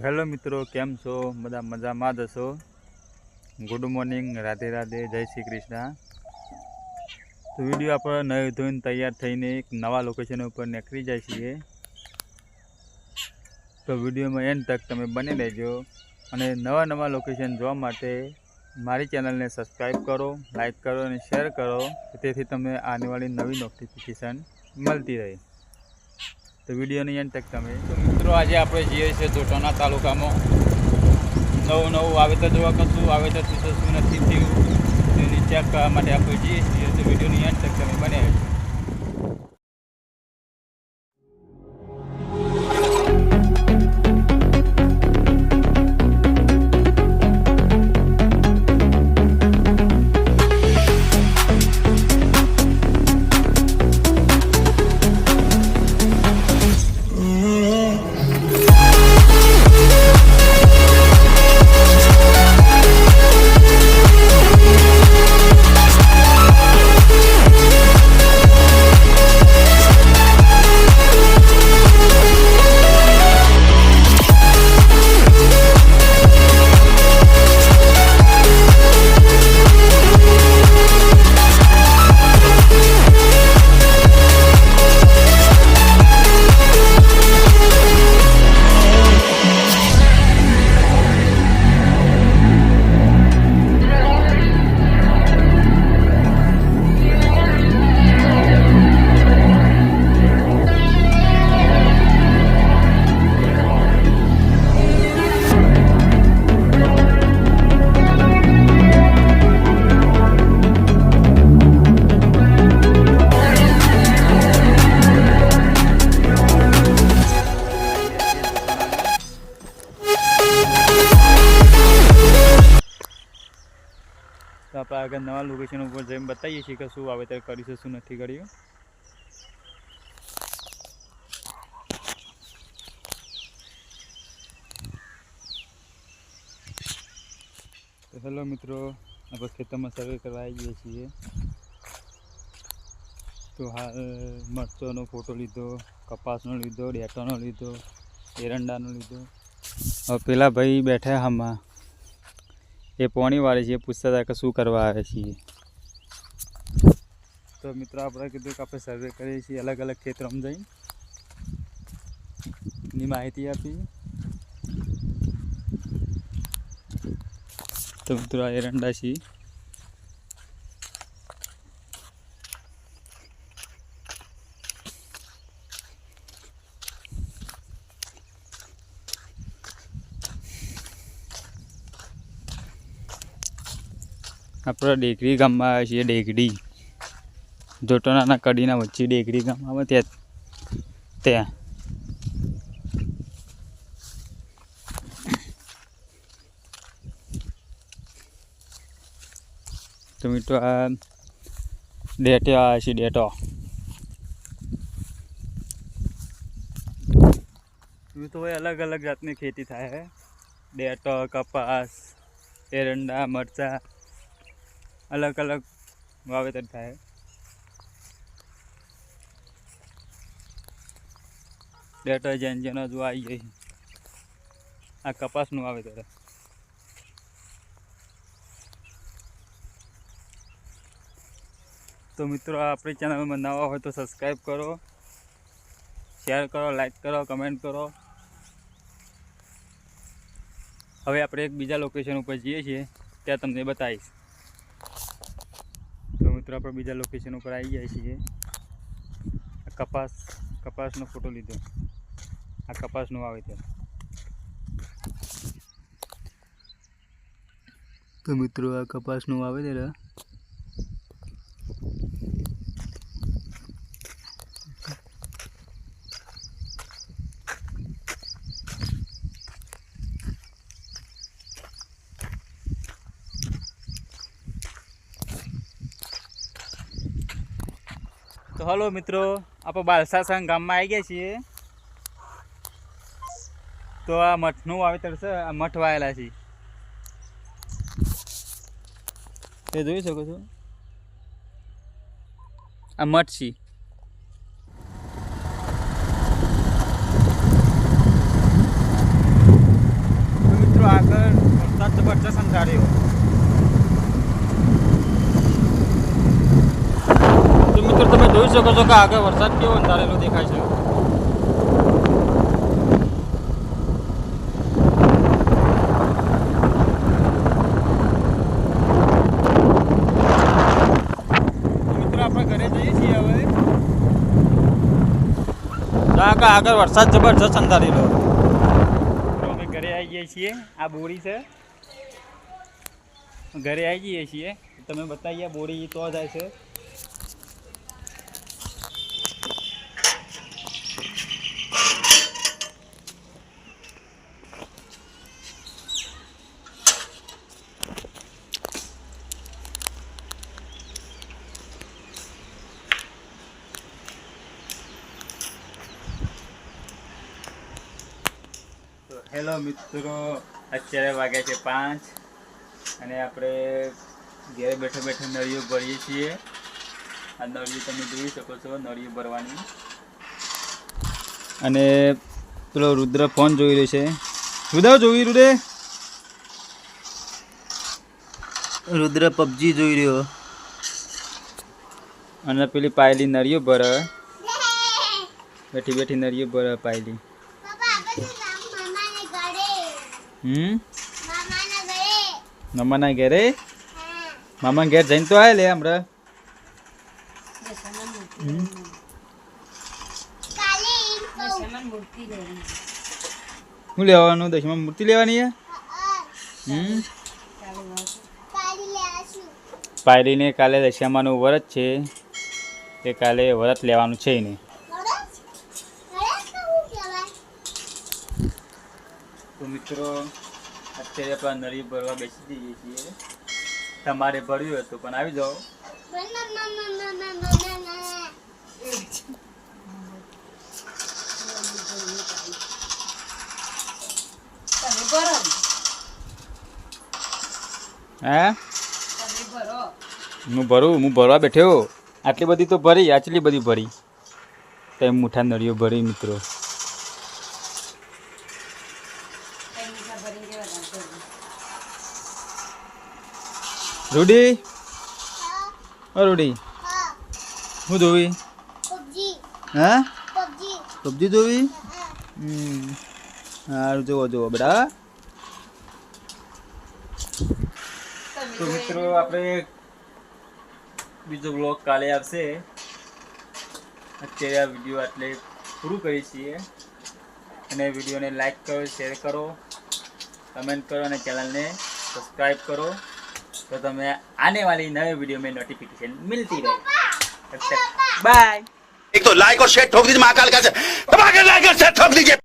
Hello મિત્રો, કેમ છો? બધા મજામાં જ હશો? ગુડ મોર્નિંગ રાધે રાધે, જય શ્રી કૃષ્ણ. તો વીડિયો આપણે નવી ધોઈને તૈયાર થઈને એક નવા લોકેશન ઉપર નીકળી જાય છીએ. તો વિડીયોમાં એન્ડ તક તમે બની રહેજો. અને નવા નવા લોકેશન જોવા માટે મારી ચેનલને સબસ્ક્રાઈબ કરો લાઈક કરો અને શેર કરો. તેથી તમને આનેવાળી નવી નોટિફિકેશન મળતી રહે. તો વિડીયોની એન્ડ તક તમે. તો મિત્રો, આજે આપણે જઈએ છીએ જોટાના તાલુકામાં. નવું નવું વાવેતર જોવા કરશું. વાવેતર શું શું નથી થયું. તેની ચેક કરવા માટે આપણે જઈએ છીએ. તો વિડીયોની એન્ડ તક તમે બને તો આપણે આગળ નવા લોકેશન ઉપર જઈને બતાવીએ છીએ કે શું વાવેતર કરીશું શું નથી કર્યું. તો હેલો મિત્રો, આપણે ખેતરમાં સર્વે કરવા આવી છીએ. તો હાલ મરચોનો ફોટો લીધો, કપાસનો લીધો ડેટાનો લીધો, એરંડાનો લીધો. હવે પેલા ભાઈ બેઠા આમાં એ પોણી વાળે છે એ પૂછતા હતા કે શું કરવા આવે છીએ તો મિત્રો આપણે કીધું કે આપણે સર્વે કરીએ છીએ અલગ અલગ ખેતરોમાં જઈને ની માહિતી આપી તો મિત્રો આ એરંડા છીએ આપણે ડેકરી ગામમાં આવ્યા છીએ ડેકડી. જોટોનાના કડીના વચ્ચે ડેકરી ગામ આવે ત્યાં. ત્યાં. તો મિત્રો આ ડેટે આવ્યા છે ડેટો. તો અલગ અલગ જાતની ખેતી થાય છે. ડેટો, કપાસ, એરંડા, મરચાં. અલગ અલગ વાવેતર થાય. ડેટા જેનો જો આવી ગઈ આ કપાસનું વાવેતર. તો મિત્રો આપણી ચેનલમાં નવા હોય તો સબસ્ક્રાઈબ કરો શેર કરો લાઈક કરો કમેન્ટ કરો. હવે આપણે એક બીજા લોકેશન ઉપર જઈએ છીએ, ત્યાં તમને બતાવીશ. મિત્રો, આપણે બીજા લોકેશન ઉપર આવી જાય છીએ. કપાસ, કપાસનો ફોટો લીધો. આ કપાસનું વાવેતર. તો મિત્રો, આ કપાસનું વાવેતર તો હલો મિત્રો આપણે બાલસાસણ ગામમાં આવી ગયા છીએ. તો આ મઠનું વાવેતર છે, આ મઠ વાયેલા છે. એ જોઈ શકો છો. આ મઠ છે. મિત્રો આગળ જબરજસ્ત અંધાર્યો મિત્રો, તમે જોઈ શકો છો કે આગળ વરસાદ કેવો અંધારેલો દેખાય છે. આગળ વરસાદ જબરજસ્ત અંધારેલો અમે ઘરે આવી ગયા છીએ. આ બોરી છે. ઘરે આવી જઈએ છીએ. તમે બતાવીએ બોરી તો જાય છે. હેલો મિત્રો અત્યારે વાગ્યા છે પાંચ અને આપણે ઘરે બેઠે બેઠે નળીઓ ભરીએ છીએ. આ નળીઓ તમે જોઈ શકો છો નળીઓ ભરવાની. અને પેલો રુદ્ર ફોન જોઈ રહ્યો છે. રુદ્ર જોઈ રુદે રુદ્ર પબજી જોઈ રહ્યો. અને પેલી પાયલી નળીઓ ભરે. બેઠી બેઠી નળીઓ ભરે પાયલી. હમ? મામાના ઘરે. મામા ઘેર? જઈને તો આવે લે હમણાં. હમ? શું લેવાનું? દશમાં મૂર્તિ લેવાની છે હમ? પાયરીને કાલે દશામાનું વ્રત છે. તે કાલે વ્રત લેવાનું છે એને. તો મિત્રો અત્યારે આપણે નળી ભરવા બેસી જઈએ છીએ. તમારે ભર્યું હતું પણ આવી જાઓ. હે? હું ભરું હું ભરવા બેઠ્યો. આટલી બધી તો ભરી આટલી બધી ભરી. તેમ મુઠ્ઠા નળીઓ ભરી મિત્રો. રૂડી? રૂડી. હું જોવી હા? પબજી જોવી હમ. સારું જોવો જોવો બેટા. તો મિત્રો આપણે બીજો બ્લોગ કાલે આવશે. અત્યારે આ વીડિયો આટલે પૂરું કરીએ છીએ. અને વિડીયોને લાઈક કરો શેર કરો. કમેન્ટ કરો અને ચેનલને સબસ્ક્राइब करो तो तुम्हें आने वाली नए वीडियो में नोटिफिकेशन मिलती रहे बाय एक तो लाइक और शेयर ठोक दीजिए महाकाल का लाइक और शेयर ठोक दीजिए